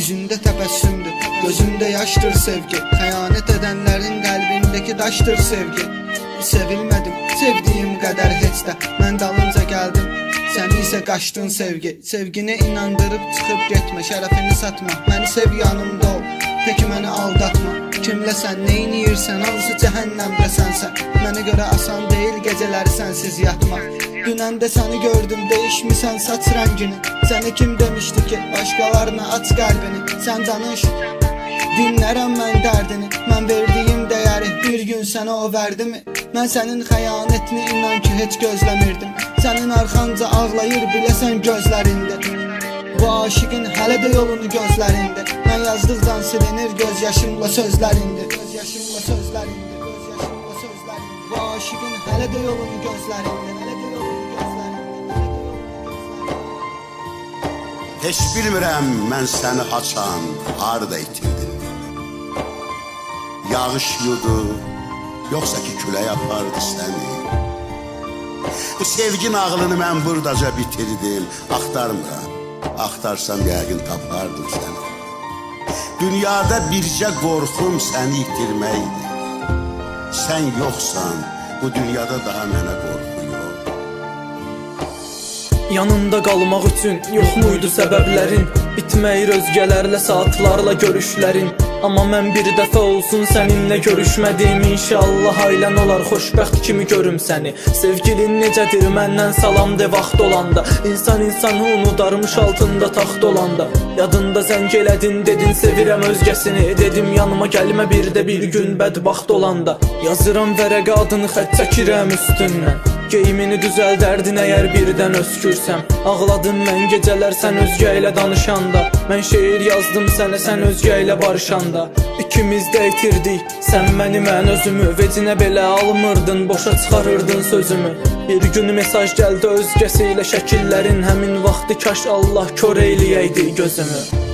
Yüzünde təbəssümdür, gözünde yaştır sevgi. Xəyanət edənlərin qəlbindəki daşdır sevgi. Sevilmədim, sevdiyim qədər heç də Mən dalınca gəldim, sən isə qaçdın sevgi. Sevgini inandırıb çıxıb getmə, şərəfini satma. Məni sev yanımda ol, tək məni aldatma Kimləsən, neyniyirsən, hansı cəhənnəmdəsənsə Mənə görə asan deyil gecələri sənsiz yatmaq Dünən də səni gördüm, değişmisən saç rəngini Səni kim demişdi ki, başqalarına aç qəlbini Sən danış, dinlərəm mən dərdini Mən verdiyim dəyəri bir gün sənə o verdi mi? Mən sənin xəyanətini inan ki, heç gözləmirdim Sənin arxanca ağlayır biləsən gözlərində Bu aşiqin hələ də yolunu gözlərində Mən yazdıqdan silinir göz yaşımla sözlərində Göz yaşımla sözlərində, Bu aşiqin hələ də yolunu gözlərində Hələ də yolunu gözlərində, Heç bilmirəm mən səni haçan harda itirdim. Yağış yudu Yoxsa ki külək apardı səni. Bu sevgi nağılını mən buradaca bitirdim. Axtarmıram Axtarsam yəqin tapardım səni. Dünyada bircə qorxum səni itirməkdir. Sən yoxsan bu dünyada daha mənə qorxu yox Yanında qalmaq üçün yoxmuydu səbəblərin Bitməyir özgələrlə saatlarla görüşlərin Amma mən bir dəfə olsun səninlə görüşmədim İnşallah ailən olar xoşbəxt kimi görüm səni. Sevgilin necədir? Məndən salam de vaxt olanda. İnsan insanı unudarmış altında taxt olanda. Yadında zəng elədin dedin sevirəm özgəsini. Dedim yanıma gəlmə bir də bir gün bədbaxt olanda. Yazıram vərəqə adını xət çəkirəm üstündən Geyimini düzəldərdin əgər birdən öskürsəm Ağladım mən gecələr sən özgə danışanda. Mən şeir yazdım sənə sən özgə barışanda. İkimiz də itirdik sən məni mən özümü. Vecinə belə almırdın boşa çıxarırdın sözümü. Bir gün mesaj gəldi özgəsi ilə şəkillərin Həmin vaxtı kaş Allah kör eyləyəydi gözümü